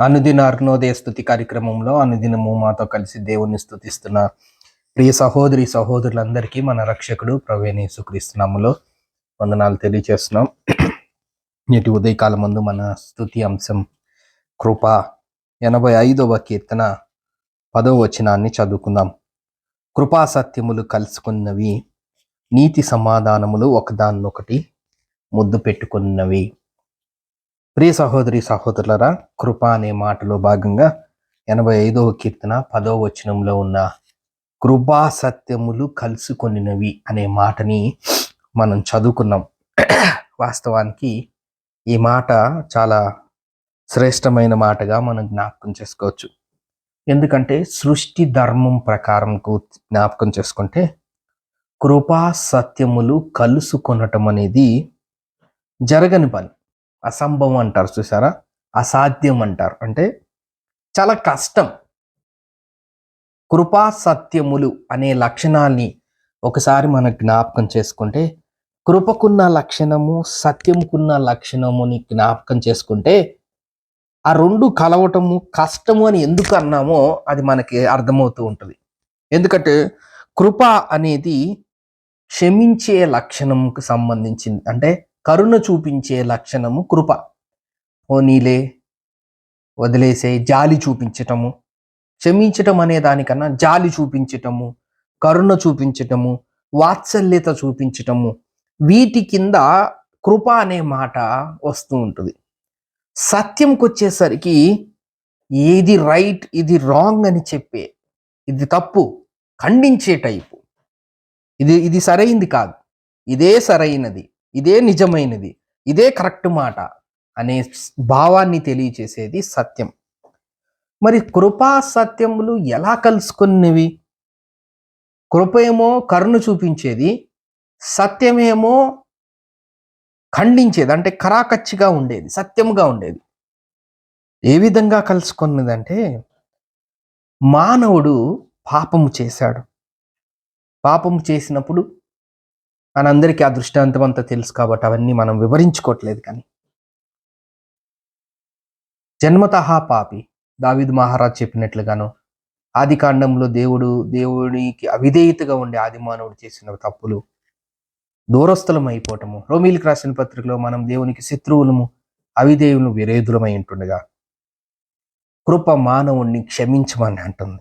అనుదిన అర్ణోదయ స్థుతి కార్యక్రమంలో అనుదినము మాతో కలిసి దేవుణ్ణి స్థుతిస్తున్న ప్రియ సహోదరి సహోదరులందరికీ మన రక్షకుడు ప్రవేణి సుక్రీస్తునాములో వందనాలు తెలియజేస్తున్నాం నేటి ఉదయకాలం ముందు మన స్థుతి అంశం కృప ఎనభై ఐదవ కీర్తన పదవ వచనాన్ని చదువుకుందాం. కృపా సత్యములు కలుసుకున్నవి నీతి సమాధానములు ఒకదాన్నొకటి ముద్దు పెట్టుకున్నవి. ప్రియ సహోదరి సహోదరులరా కృప అనే మాటలో భాగంగా ఎనభై ఐదవ కీర్తన పదవ వచనంలో ఉన్న కృపా సత్యములు కలుసుకొనినవి అనే మాటని మనం చదువుకున్నాం. వాస్తవానికి ఈ మాట చాలా శ్రేష్టమైన మాటగా మనం జ్ఞాపకం చేసుకోవచ్చు. ఎందుకంటే సృష్టి ధర్మం ప్రకారంకు జ్ఞాపకం చేసుకుంటే కృపా సత్యములు కలుసుకొనటం అనేది జరగని పని. అసంభవం అంటారు చూసారా? అసాధ్యం అంటారు. అంటే చాలా కష్టం. కృపా సత్యములు అనే లక్షణాల్ని ఒకసారి మన జ్ఞాపకం చేసుకుంటే కృపకున్న లక్షణము సత్యముకున్న లక్షణముని జ్ఞాపకం చేసుకుంటే ఆ రెండు కలవటము కష్టము అని ఎందుకు అన్నామో అది మనకి అర్థమవుతూ ఉంటుంది. ఎందుకంటే కృప అనేది క్షమించే లక్షణంకు సంబంధించింది. అంటే కరుణ చూపించే లక్షణము కృప. పోనీలే వదిలేసే జాలి చూపించటము క్షమించటం అనే దానికన్నా జాలి చూపించటము కరుణ చూపించటము వాత్సల్యత చూపించటము వీటి కింద కృప అనే మాట వస్తూ ఉంటుంది. సత్యంకి వచ్చేసరికి ఏది రైట్ ఇది రాంగ్ అని చెప్పే ఇది తప్పు ఖండించే టైపు. ఇది ఇది సరైంది కాదు. ఇదే సరైనది. ఇదే నిజమైనది ఇదే కరెక్ట్ మాట అనే భావాన్ని తెలియచేసేది సత్యం. మరి కృపా సత్యములు ఎలా కలుసుకున్నవి? కృప ఏమో కరుణ చూపించేది సత్యమేమో ఖండించేది అంటే కరాకచ్చిగా ఉండేది సత్యముగా ఉండేది. ఏ విధంగా కలుసుకున్నదంటే మానవుడు పాపము చేశాడు. పాపము చేసినప్పుడు మనందరికీ ఆ దృష్టాంతం అంతా తెలుసు కాబట్టి అవన్నీ మనం వివరించుకోవట్లేదు కానీ. జన్మతహా పాపి. దావిద్ మహారాజ్ చెప్పినట్లుగాను ఆది కాండంలో దేవుడు దేవునికి అవిధేయతగా ఉండే ఆది మానవుడు చేసిన తప్పులు దూరస్థలం అయిపోవటము రోమిలికి రాసిన పత్రికలో మనం దేవునికి శత్రువులము అవిధేయులు విరేధులమై ఉంటుండగా కృప మానవుణ్ణి క్షమించమని అంటుంది.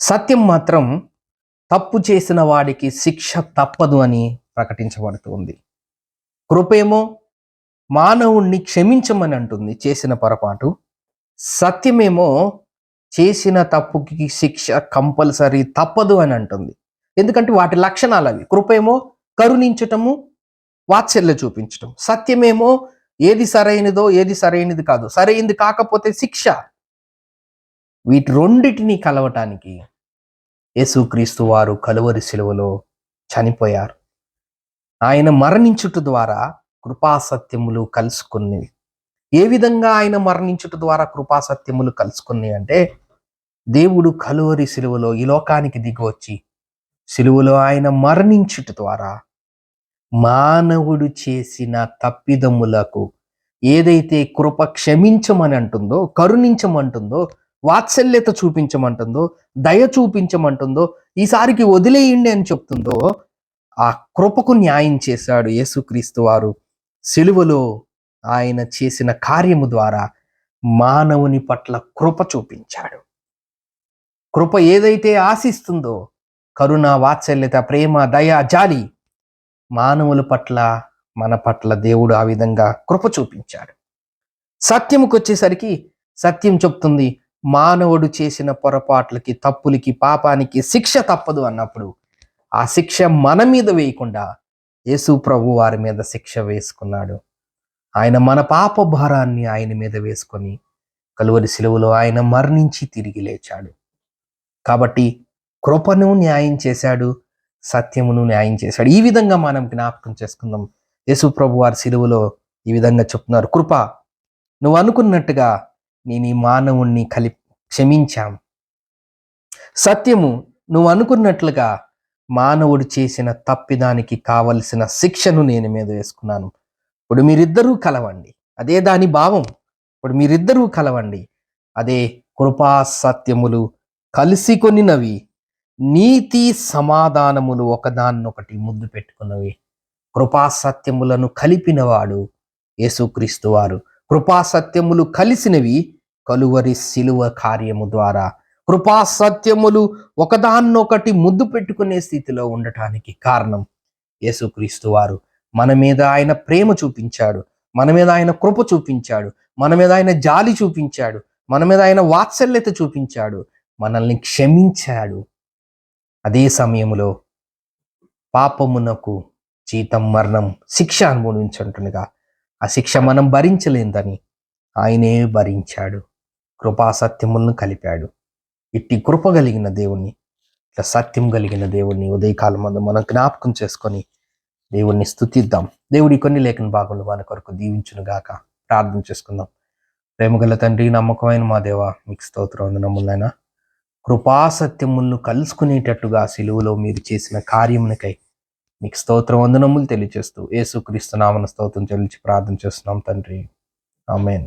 సత్యం మాత్రం తప్పు చేసిన వాడికి శిక్ష తప్పదు అని ప్రకటించబడుతుంది కృపేమో మానవుణ్ణి క్షమించమని అంటుంది చేసిన పొరపాటు. సత్యమేమో చేసిన తప్పుకి శిక్ష కంపల్సరీ తప్పదు అని అంటుంది. ఎందుకంటే వాటి లక్షణాలు అవి. కృపేమో కరుణించటము వాత్సల్య చూపించటం సత్యమేమో ఏది సరైనదో ఏది సరైనది కాదు. సరైనది కాకపోతే శిక్ష. వీటి రెండిటిని కలవటానికి యేసుక్రీస్తు వారు కలువరి శిలువలో చనిపోయారు. ఆయన మరణించుట ద్వారా కృపాసత్యములు కలుసుకున్నవి ఏ విధంగా ఆయన మరణించుట ద్వారా కృపాసత్యములు కలుసుకున్నాయి అంటే దేవుడు కలువరి శిలువలో ఈ లోకానికి దిగివచ్చి శిలువలో ఆయన మరణించుట ద్వారా మానవుడు చేసిన తప్పిదములకు ఏదైతే కృప క్షమించమని అంటుందో కరుణించమంటుందో వాత్సల్యత చూపించమంటుందో దయ చూపించమంటుందో ఈసారికి వదిలేయండి అని చెప్తుందో ఆ కృపకు న్యాయం చేశాడు యేసుక్రీస్తు వారు. సిలువలో ఆయన చేసిన కార్యము ద్వారా మానవుని పట్ల కృప చూపించాడు. కృప ఏదైతే ఆశిస్తుందో కరుణ వాత్సల్యత ప్రేమ దయ జాలి మానవుల పట్ల మన పట్ల దేవుడు ఆ విధంగా కృప చూపించాడు. సత్యముకు వచ్చేసరికి సత్యం చెప్తుంది మానవుడు చేసిన పొరపాట్లకి తప్పులకి పాపానికి శిక్ష తప్పదు అన్నప్పుడు ఆ శిక్ష మన మీద వేయకుండా యేసు ప్రభు వారి మీద శిక్ష వేసుకున్నాడు. ఆయన మన పాప భారాన్ని ఆయన మీద వేసుకొని కలువరి శిలువలో ఆయన మరణించి తిరిగి లేచాడు. కాబట్టి కృపను న్యాయం చేశాడు సత్యమును న్యాయం చేశాడు. ఈ విధంగా మనం జ్ఞాపకం చేసుకుందాం. యేసు ప్రభు వారి శిలువలో ఈ విధంగా చెప్తున్నారు కృప నువ్వు అనుకున్నట్టుగా నేను ఈ మానవుణ్ణి కలి క్షమించాం సత్యము నువ్వు అనుకున్నట్లుగా మానవుడు చేసిన తప్పిదానికి కావలసిన శిక్షను నేను మీద వేసుకున్నాను. ఇప్పుడు మీరిద్దరూ కలవండి. అదే దాని భావం. ఇప్పుడు మీరిద్దరూ కలవండి. అదే కృపా సత్యములు కలిసి కొనినవి నీతి సమాధానములు ఒకదాన్నొకటి ముద్దు పెట్టుకున్నవి. కృపా సత్యములను కలిపినవాడు యేసుక్రీస్తు వారు. కృపాసత్యములు కలిసినవి కలువరి శిలువ కార్యము ద్వారా. కృపాసత్యములు ఒకదాన్నొకటి ముద్దు పెట్టుకునే స్థితిలో ఉండటానికి కారణం యేసుక్రీస్తు వారు. మన మీద ఆయన ప్రేమ చూపించాడు. మన మీద ఆయన కృప చూపించాడు. మన మీద ఆయన జాలి చూపించాడు. మన మీద ఆయన వాత్సల్యత చూపించాడు. మనల్ని క్షమించాడు. అదే సమయంలో పాపమునకు జీతం మరణం శిక్ష అనుభవించుంటుండగా ఆ శిక్ష మనం భరించలేదని ఆయనే భరించాడు. కృపా సత్యములను కలిపాడు. ఇట్టి కృప కలిగిన దేవుణ్ణి ఇట్లా సత్యం కలిగిన దేవుణ్ణి ఉదయకాలం మందు మనం జ్ఞాపకం చేసుకొని దేవుణ్ణి స్థుతిద్దాం దేవుడి కొన్ని లేఖన భాగంలో మన కొరకు దీవించునుగాక. ప్రార్థన చేసుకుందాం. ప్రేమగల తండ్రి నమ్మకమైన మా దేవ మీకు స్తోత్రం వందనములైనా కృపా సత్యములను కలుసుకునేటట్టుగా సిలువలో మీరు చేసిన కార్యమునికై మీకు స్తోత్ర వందనములు తెలియజేస్తూ యేసుక్రీస్తు నామన స్తోత్రం చెల్లించి ప్రార్థన చేస్తున్నాం తండ్రి. ఆమెన్.